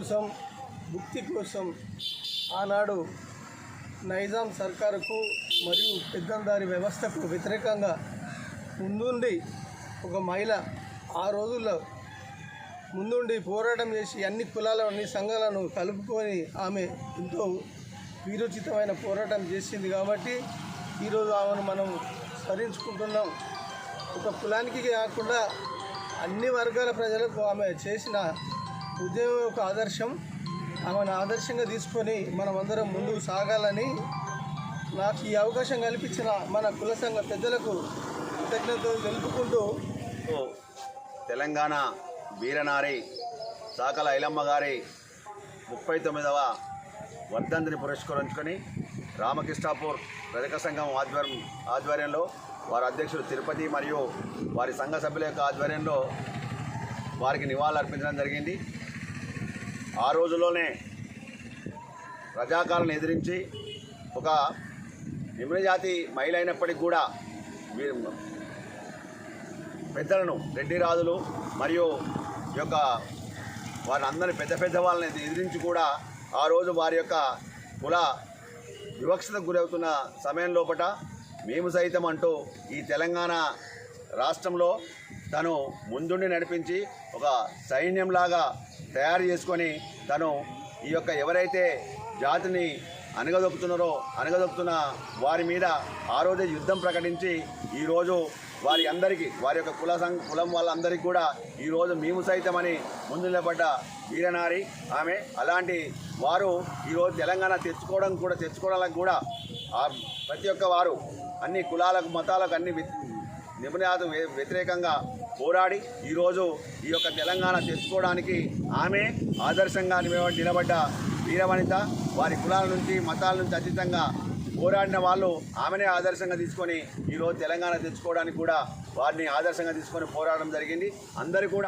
కోసం ముక్తి కోసం ఆనాడు నైజాం సర్కారుకు మరియు పెద్దందారి వ్యవస్థకు వ్యతిరేకంగా ముందుండి ఒక మహిళ ఆ రోజుల్లో ముందుండి పోరాటం చేసి అన్ని కులాలను అన్ని సంఘాలను కలుపుకొని ఆమె ఎంతో వీరోచితమైన పోరాటం చేసింది కాబట్టి ఈరోజు ఆమెను మనం స్మరించుకుంటున్నాం. ఒక కులానికి కాకుండా అన్ని వర్గాల ప్రజలకు ఆమె చేసిన ఉద్యోగం యొక్క ఆదర్శం ఆమెను ఆదర్శంగా తీసుకొని మనం అందరం ముందుకు సాగాలని నాకు ఈ అవకాశం కల్పించిన మన కుల సంఘ పెద్దలకు కృతజ్ఞతలు తెలుపుకుంటూ తెలంగాణ వీరనారి సాకల ఐలమ్మ గారి ముప్పై తొమ్మిదవ వర్ధంతిని పురస్కరించుకొని రామకృష్ణాపూర్ రజక సంఘం ఆధ్వర్యం ఆధ్వర్యంలో వారి అధ్యక్షుడు తిరుపతి మరియు వారి సంఘ సభ్యుల యొక్క ఆధ్వర్యంలో వారికి నివాళులు అర్పించడం జరిగింది. ఆ రోజుల్లోనే రజాకాలను ఎదిరించి ఒక నిమ్నజాతి మహిళ అయినప్పటికీ కూడా వీరు పెద్దలను రెడ్డి రాజులు మరియు ఈ యొక్క వారిని అందరిని పెద్ద పెద్ద వాళ్ళని ఎదిరించి కూడా ఆ రోజు వారి యొక్క కుల వివక్షతకు గురవుతున్న సమయం లోపట మేము సైతం అంటూ ఈ తెలంగాణ రాష్ట్రంలో తను ముందుండి నడిపించి ఒక సైన్యంలాగా తయారు చేసుకొని తను ఈ యొక్క ఎవరైతే జాతిని అనగదొక్కుతున్నారో అనగదొక్కుతున్న వారి మీద ఆ రోజే యుద్ధం ప్రకటించి ఈరోజు వారి అందరికీ వారి యొక్క కుల సం కులం వాళ్ళందరికీ కూడా ఈరోజు మేము సైతమని ముందు నిలబడ్డ వీరనారి ఆమె. అలాంటి వారు ఈరోజు తెలంగాణ తెచ్చుకోవడం కూడా తెచ్చుకోవడానికి కూడా ప్రతి ఒక్క వారు అన్ని కులాలకు మతాలకు అన్ని నిపుణాత వ్యతిరేకంగా పోరాడి ఈరోజు ఈ యొక్క తెలంగాణ తెచ్చుకోవడానికి ఆమె ఆదర్శంగా నిలబడ్డ వీరవనిత వారి కులాల నుంచి మతాల నుంచి అతీతంగా పోరాడిన వాళ్ళు ఆమెనే ఆదర్శంగా తీసుకొని ఈరోజు తెలంగాణ తెచ్చుకోవడానికి కూడా వారిని ఆదర్శంగా తీసుకొని పోరాడడం జరిగింది. అందరూ కూడా